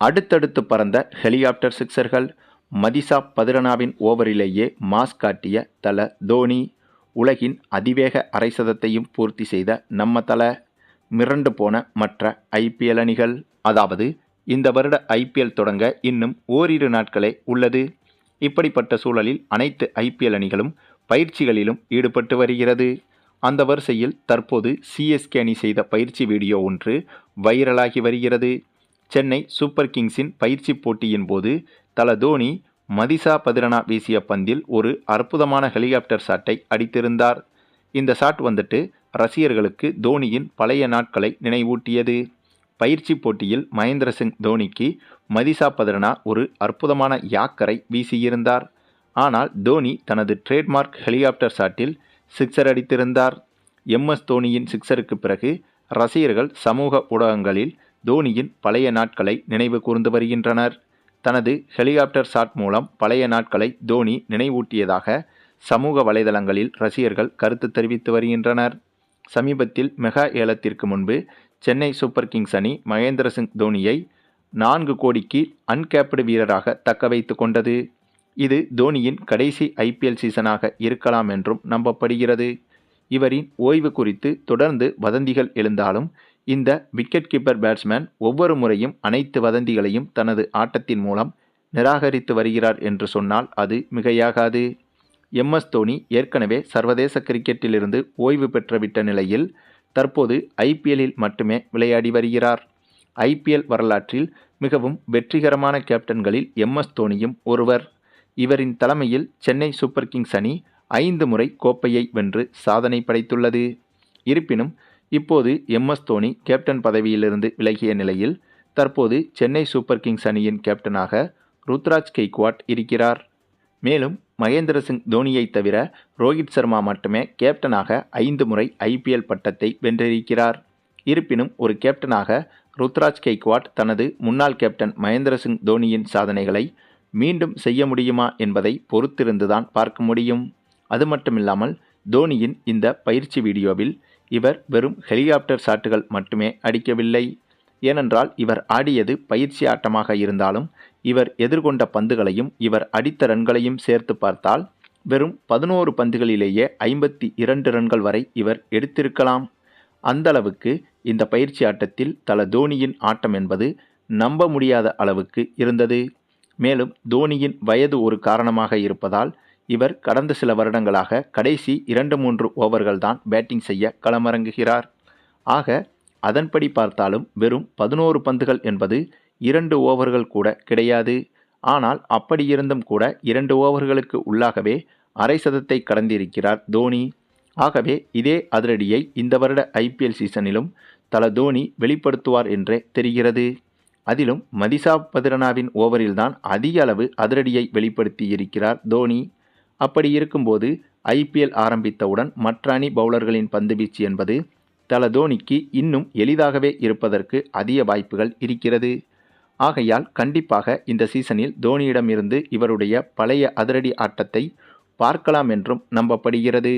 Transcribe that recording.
அடுத்தடுத்து பறந்த helicopter சிக்சர்கள் Matheesha பதிரனாவின் ஓவரிலேயே mass காட்டிய தல தோனி உலகின் அதிவேக அரைசதத்தையும் பூர்த்தி செய்த நம்ம தல மிரண்டு போன மற்ற ஐபிஎல் அணிகள். அதாவது இந்த வருட ஐபிஎல் தொடங்க இன்னும் ஓரிரு நாட்களே உள்ளது. இப்படிப்பட்ட சூழலில் அனைத்து ஐபிஎல் அணிகளும் பயிற்சிகளிலும் ஈடுபட்டு வருகிறது. அந்த வரிசையில் தற்போது சிஎஸ்கே அணி செய்த பயிற்சி வீடியோ ஒன்று வைரலாகி வருகிறது. சென்னை சூப்பர் கிங்ஸின் பயிற்சி போட்டியின் போது தல தோனி மதிசா பதிரனா வீசிய பந்தில் ஒரு அற்புதமான ஹெலிகாப்டர் ஷாட்டை அடித்திருந்தார். இந்த ஷாட் வந்துட்டு ரசிகர்களுக்கு தோனியின் பழைய நாட்களை நினைவூட்டியது. பயிற்சி போட்டியில் மகேந்திர சிங் தோனிக்கு மதிசா பதிரனா ஒரு அற்புதமான யாக்கரை வீசியிருந்தார். ஆனால் தோனி தனது ட்ரேட்மார்க் ஹெலிகாப்டர் ஷாட்டில் சிக்ஸர் அடித்திருந்தார். எம்எஸ் தோனியின் சிக்ஸருக்கு பிறகு ரசிகர்கள் சமூக ஊடகங்களில் தோனியின் பழைய நாட்களை நினைவு கூர்ந்து வருகின்றனர். தனது ஹெலிகாப்டர் ஷாட் மூலம் பழைய நாட்களை தோனி நினைவூட்டியதாக சமூக வலைதளங்களில் ரசிகர்கள் கருத்து தெரிவித்து வருகின்றனர். சமீபத்தில் மெகா ஏலத்திற்கு முன்பு சென்னை சூப்பர் கிங்ஸ் அணி மகேந்திர சிங் தோனியை நான்கு கோடிக்கு அன்கேப்டு வீரராக தக்க வைத்து கொண்டது. இது தோனியின் கடைசி ஐபிஎல் சீசனாக இருக்கலாம் என்றும் நம்பப்படுகிறது. இவரின் ஓய்வு குறித்து தொடர்ந்து வதந்திகள் எழுந்தாலும் இந்த விக்கெட் கீப்பர் பேட்ஸ்மேன் ஒவ்வொரு முறையும் அனைத்து வதந்திகளையும் தனது ஆட்டத்தின் மூலம் நிராகரித்து வருகிறார் என்று சொன்னால் அது மிகையாகாது. எம்எஸ் தோனி ஏற்கனவே சர்வதேச கிரிக்கெட்டிலிருந்து ஓய்வு பெற்றுவிட்ட நிலையில் தற்போது ஐபிஎல்லில் மட்டுமே விளையாடி வருகிறார். ஐபிஎல் வரலாற்றில் மிகவும் வெற்றிகரமான கேப்டன்களில் எம்எஸ் தோனியும் ஒருவர். இவரின் தலைமையில் சென்னை சூப்பர் கிங்ஸ் அணி ஐந்து முறை கோப்பையை வென்று சாதனை படைத்துள்ளது. இருப்பினும் இப்போது எம்எஸ் தோனி கேப்டன் பதவியிலிருந்து விலகிய நிலையில் தற்போது சென்னை சூப்பர் கிங்ஸ் அணியின் கேப்டனாக ருத்ராஜ் கெய்க்வாட் இருக்கிறார். மேலும் மகேந்திர சிங் தோனியை தவிர ரோஹித் சர்மா மட்டுமே கேப்டனாக ஐந்து முறை ஐபிஎல் பட்டத்தை வென்றிருக்கிறார். இருப்பினும் ஒரு கேப்டனாக ருத்ராஜ் கெய்க்வாட் தனது முன்னாள் கேப்டன் மகேந்திர சிங் தோனியின் சாதனைகளை மீண்டும் செய்ய முடியுமா என்பதை பொறுத்திருந்துதான் பார்க்க முடியும். அது மட்டுமில்லாமல் தோனியின் இந்த பயிற்சி வீடியோவில் இவர் வெறும் ஹெலிகாப்டர் ஷாட்டுகள் மட்டுமே அடிக்கவில்லை. ஏனென்றால் இவர் ஆடியது பயிற்சி ஆட்டமாக இருந்தாலும் இவர் எதிர்கொண்ட பந்துகளையும் இவர் அடித்த ரன்களையும் சேர்த்து பார்த்தால் வெறும் பதினோரு பந்துகளிலேயே ஐம்பத்தி இரண்டு ரன்கள் வரை இவர் எடுத்திருக்கலாம். அந்தளவுக்கு இந்த பயிற்சி ஆட்டத்தில் தல தோனியின் ஆட்டம் என்பது நம்ப முடியாத அளவுக்கு இருந்தது. மேலும் தோனியின் வயது ஒரு காரணமாக இருப்பதால் இவர் கடந்த சில வருடங்களாக கடைசி இரண்டு மூன்று ஓவர்கள் தான் பேட்டிங் செய்ய களமிறங்குகிறார். ஆக அதன்படி பார்த்தாலும் வெறும் பதினோரு பந்துகள் என்பது இரண்டு ஓவர்கள் கூட கிடையாது. ஆனால் அப்படி இருந்தும் கூட இரண்டு ஓவர்களுக்கு உள்ளாகவே அரை சதத்தை கடந்திருக்கிறார் தோனி. ஆகவே இதே அதிரடியை இந்த வருட ஐபிஎல் சீசனிலும் தல தோனி வெளிப்படுத்துவார் என்றே தெரிகிறது. அதிலும் மதிசா பதிரனாவின் ஓவரில்தான் அதிக அளவு அதிரடியை வெளிப்படுத்தி இருக்கிறார் தோனி. அப்படி இருக்கும்போது ஐபிஎல் ஆரம்பித்தவுடன் மற்ற அணி பவுலர்களின் பந்துவீச்சு என்பது தல தோனிக்கு இன்னும் எளிதாகவே இருப்பதற்கு அதிக வாய்ப்புகள் இருக்கிறது. ஆகையால் கண்டிப்பாக இந்த சீசனில் தோனியிடமிருந்து இவருடைய பழைய அதிரடி ஆட்டத்தை பார்க்கலாம் என்றும் நம்பப்படுகிறது.